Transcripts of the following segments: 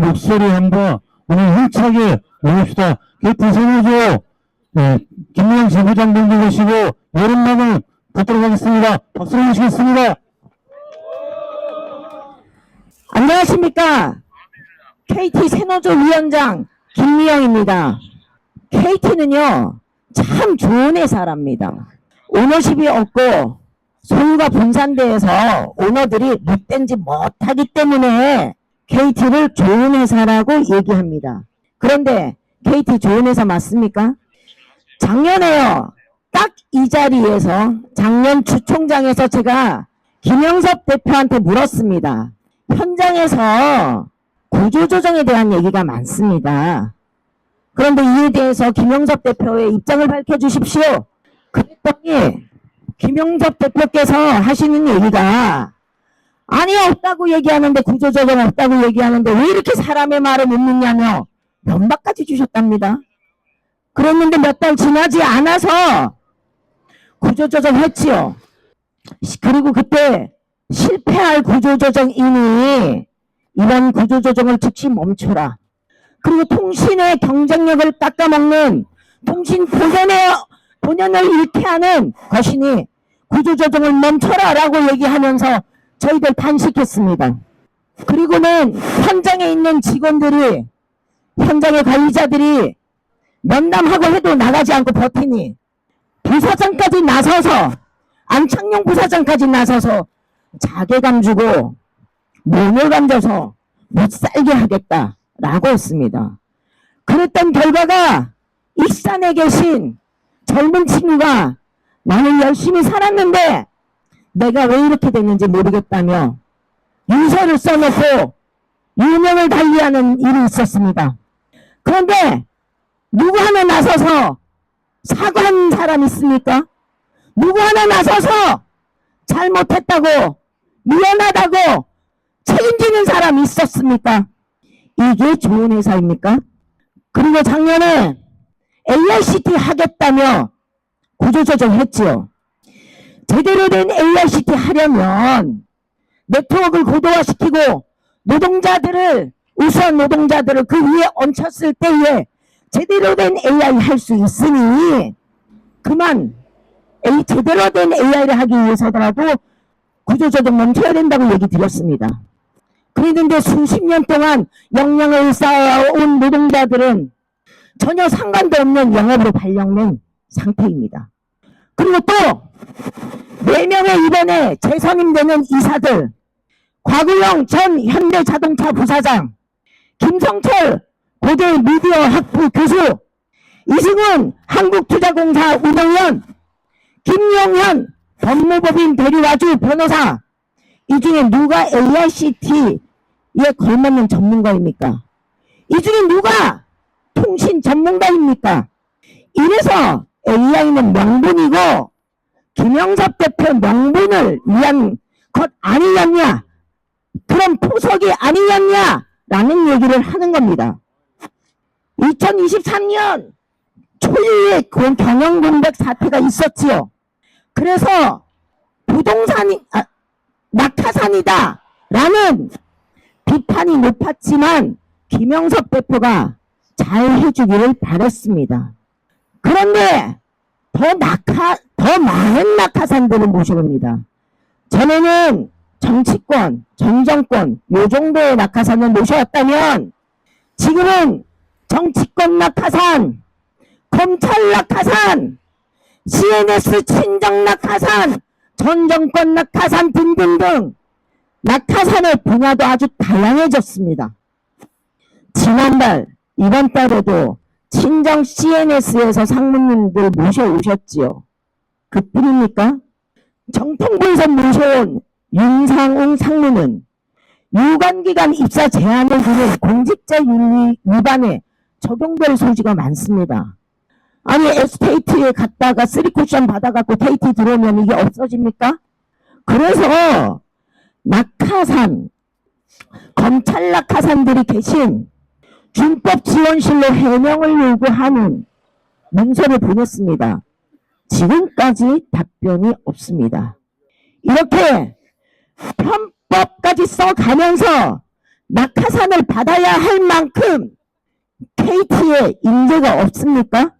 목소리 한번 오늘 힘차게 모읍시다. KT 세무조 네, 김영 지부장 분들 계시고 여름만을 받도록 하겠습니다. 박수로 모시겠습니다. 안녕하십니까. KT 세노조 위원장 김미영입니다. KT는요, 참 좋은 회사랍니다. 오너십이 없고, 소유가 분산돼서 오너들이 못된지 못하기 때문에 KT를 좋은 회사라고 얘기합니다. 그런데 KT 좋은 회사 맞습니까? 작년에요, 딱 이 자리에서 작년 주총장에서 제가 김영섭 대표한테 물었습니다. 현장에서 구조조정에 대한 얘기가 많습니다. 그런데 이에 대해서 김영섭 대표의 입장을 밝혀주십시오. 그랬더니 김영섭 대표께서 하시는 얘기가 아니 없다고 얘기하는데 구조조정 없다고 얘기하는데 왜 이렇게 사람의 말을 못 믿냐며 면박까지 주셨답니다. 그랬는데 몇 달 지나지 않아서 구조조정 했지요. 시- 그리고 그때 실패할 구조조정이니 이번 구조조정을 즉시 멈춰라. 그리고 통신의 경쟁력을 깎아먹는 통신 본연의 본연을 잃게 하는 것이니 구조조정을 멈춰라라고 얘기하면서 저희들 단식했습니다. 그리고는 현장에 있는 직원들이 현장의 관리자들이 면담하고 해도 나가지 않고 버티니 부사장까지 나서서 안창용 부사장까지 나서서 자괴감 주고 모멸감 줘서 못 살게 하겠다라고 했습니다. 그랬던 결과가 익산에 계신 젊은 친구가 나는 열심히 살았는데 내가 왜 이렇게 됐는지 모르겠다며 유서를 써놓고 유명을 달리하는 일이 있었습니다. 그런데 누구 하나 나서서 사과한 사람 있습니까? 누구 하나 나서서 잘못했다고 미안하다고 책임지는 사람 있었습니까? 이게 좋은 회사입니까? 그리고 작년에 AICT 하겠다며 구조조정 했지요. 제대로 된 AICT 하려면 네트워크를 고도화시키고 노동자들을 우수한 노동자들을 그 위에 얹혔을 때에 제대로 된 AI 할 수 있으니 그만 A, 제대로 된 AI를 하기 위해서더라도 구조조정 멈춰야 된다고 얘기 드렸습니다. 그랬는데 수십 년 동안 역량을 쌓아온 노동자들은 전혀 상관도 없는 영업으로 발령된 상태입니다. 그리고 또, 네명의 이번에 재선임되는 이사들, 곽우영 전 현대자동차 부사장, 김성철 고대 미디어 학부 교수, 이승훈 한국투자공사 운영위원, 김용현 법무법인 대리와주 변호사, 이 중에 누가 AICT에 걸맞는 전문가입니까? 이 중에 누가 통신 전문가입니까? 이래서 AI는 명분이고 김영섭 대표 명분을 위한 것 아니었냐? 그런 포석이 아니었냐라는 얘기를 하는 겁니다. 2023년 초유의 그 경영 공백 사태가 있었지요. 그래서 부동산이 아, 낙하산이다 라는 비판이 높았지만 김영석 대표가 잘 해주기를 바랬습니다. 그런데 더 낙하 더 많은 낙하산들을 모셔옵니다. 전에는 정치권, 정정권 요 정도의 낙하산을 모셔왔다면 지금은 정치권 낙하산, 검찰 낙하산, CNS 친정 낙하산, 전 정권 낙하산 등등등 낙하산의 분야도 아주 다양해졌습니다. 지난달, 이번 달에도 친정 CNS에서 상무님들 모셔오셨지요. 그뿐입니까? 정통부에서 모셔온 윤상웅 상무는 유관기관 입사 제한을 두는 공직자 윤리 위반에 적용될 소지가 많습니다. 아니 에스테이트에 갔다가 쓰리 쿠션 받아갖고 테이트 들어오면 이게 없어집니까? 그래서 낙하산 검찰 낙하산들이 계신 준법 지원실로 해명을 요구하는 문서를 보냈습니다. 지금까지 답변이 없습니다. 이렇게 편법까지 써가면서 낙하산을 받아야 할 만큼 KT에 인재가 없습니까?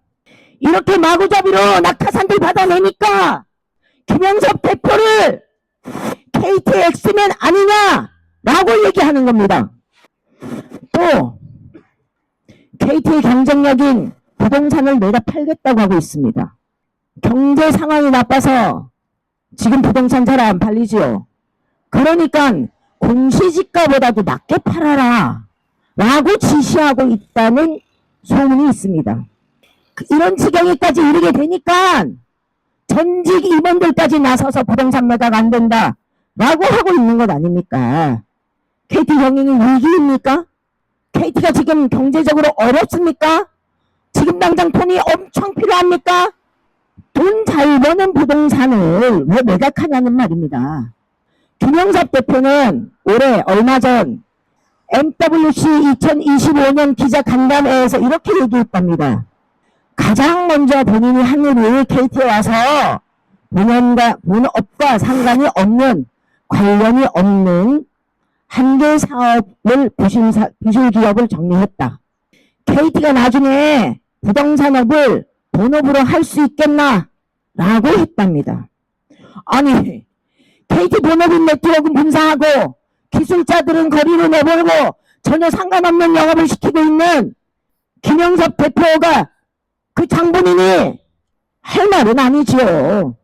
이렇게 마구잡이로 낙하산들 받아내니까 김영섭 대표를 KT 엑스맨 아니냐라고 얘기하는 겁니다. 또 KT의 경쟁력인 부동산을 내다 팔겠다고 하고 있습니다. 경제 상황이 나빠서 지금 부동산 잘 안 팔리지요. 그러니까 공시지가보다도 낮게 팔아라 라고 지시하고 있다는 소문이 있습니다. 그- 이런 지경에까지 이르게 되니까 전직 임원들까지 나서서 부동산 매각 안 된다 라고 하고 있는 것 아닙니까? KT 경영이 위기입니까? KT가 지금 경제적으로 어렵습니까? 지금 당장 돈이 엄청 필요합니까? 돈 잘 버는 부동산을 왜 매각하냐는 말입니다. 김영섭 대표는 올해 얼마 전 MWC 2025년 기자 간담회에서 이렇게 얘기했답니다. 가장 먼저 본인이 한 일이 KT에 와서 본연과 본업과 상관이 없는 관련이 없는 한 개 사업을 부신 사, 부실 기업을 정리했다. KT가 나중에 부동산업을 본업으로 할 수 있겠나? 라고 했답니다. 아니, KT 본업인 네트워크 분사하고 기술자들은 거리로 내버리고 전혀 상관없는 영업을 시키고 있는 김영섭 대표가 그 장본인이 할 말은 아니지요.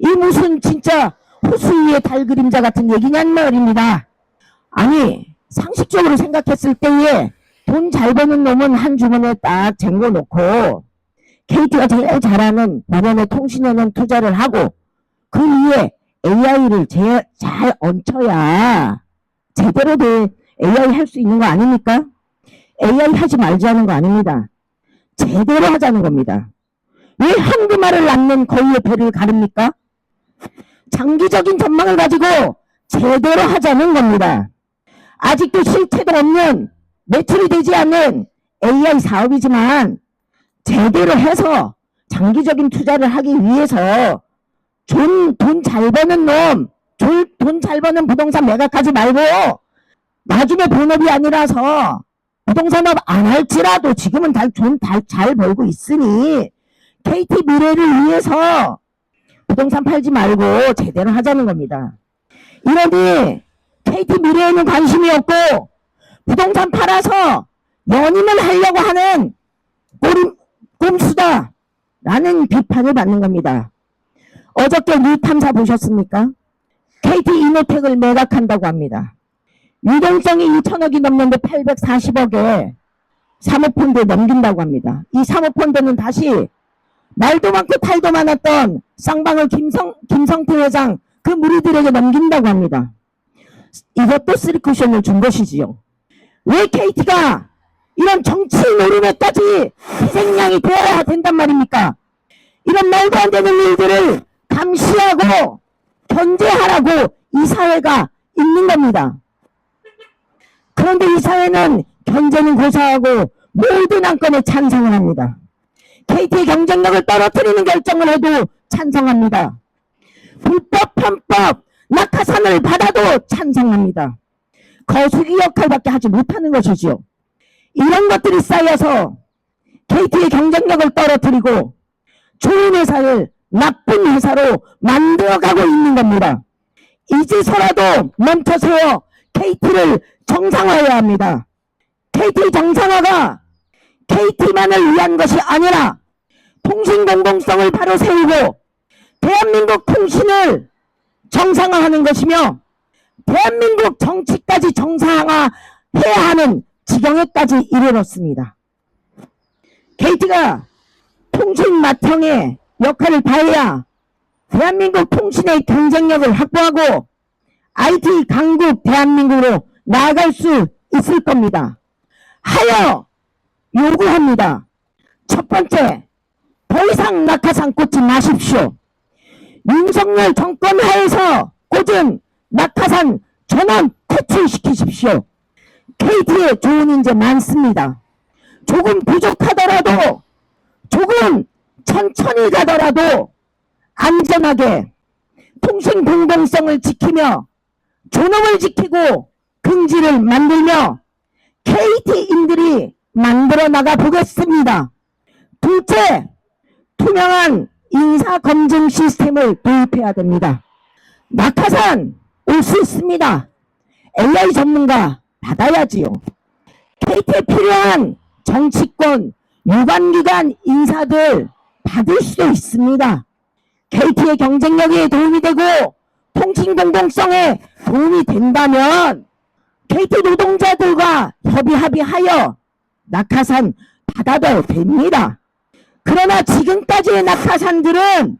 이 무슨 진짜 호수 위의 달 그림자 같은 얘기냔 말입니다. 아니 상식적으로 생각했을 때에 돈 잘 버는 놈은 한 주머니에 딱 쟁겨 놓고 KT가 제일 잘하는 본연의 통신에는 투자를 하고 그 위에 AI를 잘 얹혀야 제대로 된 AI 할 수 있는 거 아닙니까? AI 하지 말자는 거 아닙니다. 제대로 하자는 겁니다. 왜 한두말을 낳는 거위의 배를 가릅니까? 장기적인 전망을 가지고 제대로 하자는 겁니다. 아직도 실체도 없는 매출이 되지 않는 AI 사업이지만 제대로 해서 장기적인 투자를 하기 위해서 돈 잘 버는 놈, 돈 잘 버는 부동산 매각하지 말고 나중에 본업이 아니라서 부동산업 안 할지라도 지금은 돈잘 벌고 있으니 KT 미래를 위해서 부동산 팔지 말고 제대로 하자는 겁니다. 이러니 KT 미래에는 관심이 없고 부동산 팔아서 연임을 하려고 하는 꼼, 꼼수다 라는 비판을 받는 겁니다. 어저께 뉴탐사 보셨습니까? KT 이노텍을 매각한다고 합니다. 유동성이 2천억이 넘는데 840억에 사모펀드에 넘긴다고 합니다. 이 사모펀드는 다시 말도 많고 탈도 많았던 쌍방울 김성, 김성태 회장 그 무리들에게 넘긴다고 합니다. 이것도 쓰리쿠션을 준 것이지요. 왜 KT가 이런 정치 노름에까지 희생양이 되어야 된단 말입니까? 이런 말도 안 되는 일들을 감시하고 견제하라고 이 사회가 있는 겁니다. 그런데 이 사회는 견제는 고사하고 모든 안건에 찬성을 합니다. KT의 경쟁력을 떨어뜨리는 결정을 해도 찬성합니다. 불법, 편법, 낙하산을 받아도 찬성합니다. 거수기 역할밖에 하지 못하는 것이지요. 이런 것들이 쌓여서 KT의 경쟁력을 떨어뜨리고 좋은 회사를 나쁜 회사로 만들어가고 있는 겁니다. 이제서라도 멈춰서요. KT를 정상화해야 합니다. KT 정상화가 KT만을 위한 것이 아니라 통신 공공성을 바로 세우고 대한민국 통신을 정상화하는 것이며 대한민국 정치까지 정상화해야 하는 지경에까지 이르렀습니다. KT가 통신 마청의 역할을 다해야 대한민국 통신의 경쟁력을 확보하고 IT 강국 대한민국으로 나아갈 수 있을 겁니다. 하여 요구합니다. 첫 번째, 더 이상 낙하산 꽂지 마십시오. 윤석열 정권 하에서 꽂은 낙하산 전원 퇴출시키십시오. KT에 좋은 인재 많습니다. 조금 부족하더라도 조금 천천히 가더라도 안전하게 통신 공공성을 지키며 존엄을 지키고 긍지를 만들며 KT인들이 만들어 나가 보겠습니다. 둘째, 투명한 인사 검증 시스템을 도입해야 됩니다. 낙하산 올 수 있습니다. AI 전문가 받아야지요. KT에 필요한 정치권, 유관기관 인사들 받을 수도 있습니다. KT의 경쟁력에 도움이 되고 통신 공공성에 도움이 된다면 KT 노동자들과 협의 합의하여 낙하산 받아도 됩니다. 그러나 지금까지의 낙하산들은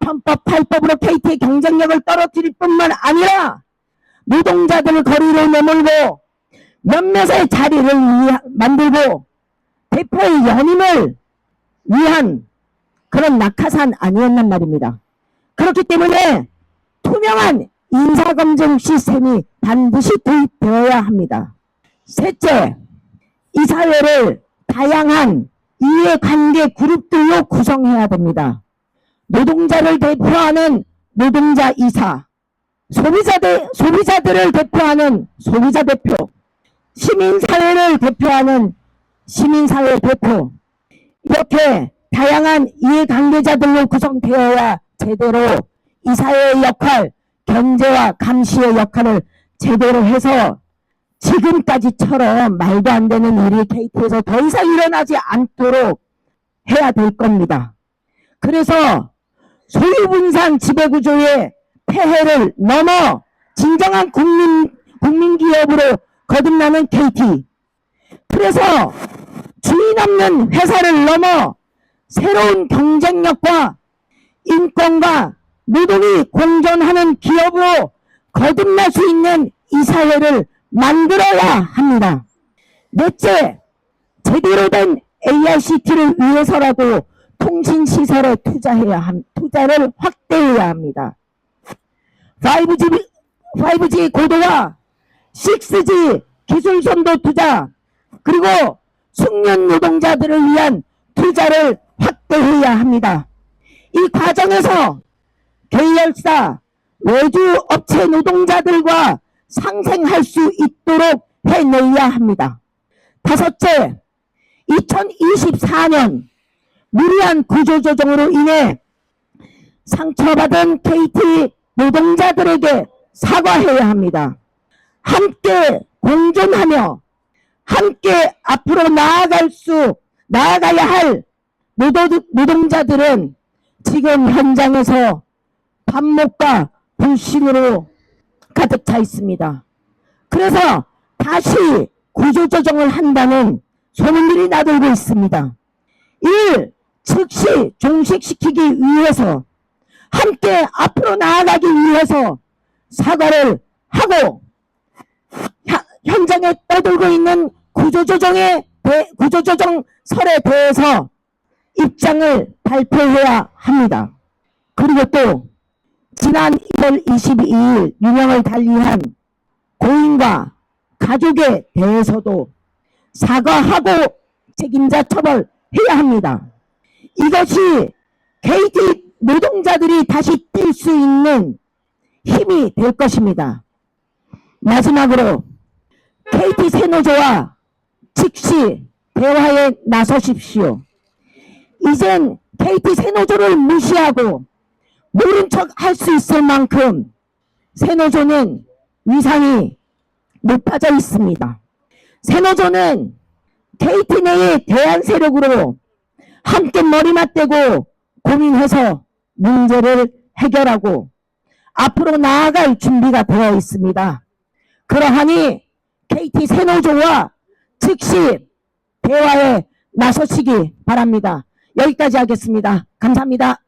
편법, 팔법으로 KT의 경쟁력을 떨어뜨릴 뿐만 아니라 노동자들을 거리로 내몰고 몇몇의 자리를 위하- 만들고 대표의 연임을 위한 그런 낙하산 아니었단 말입니다. 그렇기 때문에 투명한 인사검증 시스템이 반드시 도입되어야 합니다. 셋째, 이 사회를 다양한 이해 관계 그룹들로 구성해야 됩니다. 노동자를 대표하는 노동자 이사, 소비자들, 소비자들을 대표하는 소비자 대표, 시민사회를 대표하는 시민사회 대표, 이렇게 다양한 이해관계자들로 구성되어야 제대로 이 사회의 역할, 경제와 감시의 역할을 제대로 해서 지금까지처럼 말도 안 되는 일이 KT에서 더 이상 일어나지 않도록 해야 될 겁니다. 그래서 소유분산 지배구조의 폐해를 넘어 진정한 국민, 국민기업으로 거듭나는 KT. 그래서 주인 없는 회사를 넘어 새로운 경쟁력과 인권과 노동이 공존하는 기업으로 거듭날 수 있는 이 사회를 만들어야 합니다. 넷째, 제대로 된 AICT를 위해서라도 통신시설에 투자해야 함, 투자를 확대해야 합니다. 5G, 5G 고도화, 6G 기술 선도 투자, 그리고 숙련 노동자들을 위한 투자를 확대해야 합니다. 이 과정에서 계열사, 외주 업체 노동자들과 상생할 수 있도록 해내야 합니다. 다섯째, 2024년 무리한 구조조정으로 인해 상처받은 KT 노동자들에게 사과해야 합니다. 함께 공존하며 함께 앞으로 나아갈 수, 나아가야 할 노동, 노동자들은 지금 현장에서 반목과 불신으로 가득 차 있습니다. 그래서 다시 구조조정을 한다는 소문들이 나돌고 있습니다. 이를 즉시 종식시키기 위해서 함께 앞으로 나아가기 위해서 사과를 하고 현- 현장에 떠돌고 있는 구조조정의 대- 구조조정설에 대해서 입장을 발표해야 합니다. 그리고 또 지난 1월 22일 유명을 달리한 고인과 가족에 대해서도 사과하고 책임자 처벌해야 합니다. 이것이 KT 노동자들이 다시 뛸 수 있는 힘이 될 것입니다. 마지막으로 KT 세노조와 즉시 대화에 나서십시오. 이젠 KT 세노조를 무시하고 모른 척 할 수 있을 만큼 세노조는 위상이 높아져 있습니다. 세노조는 KT 내의 대한 세력으로 함께 머리 맞대고 고민해서 문제를 해결하고 앞으로 나아갈 준비가 되어 있습니다. 그러하니 KT 세노조와 즉시 대화에 나서시기 바랍니다. 여기까지 하겠습니다. 감사합니다.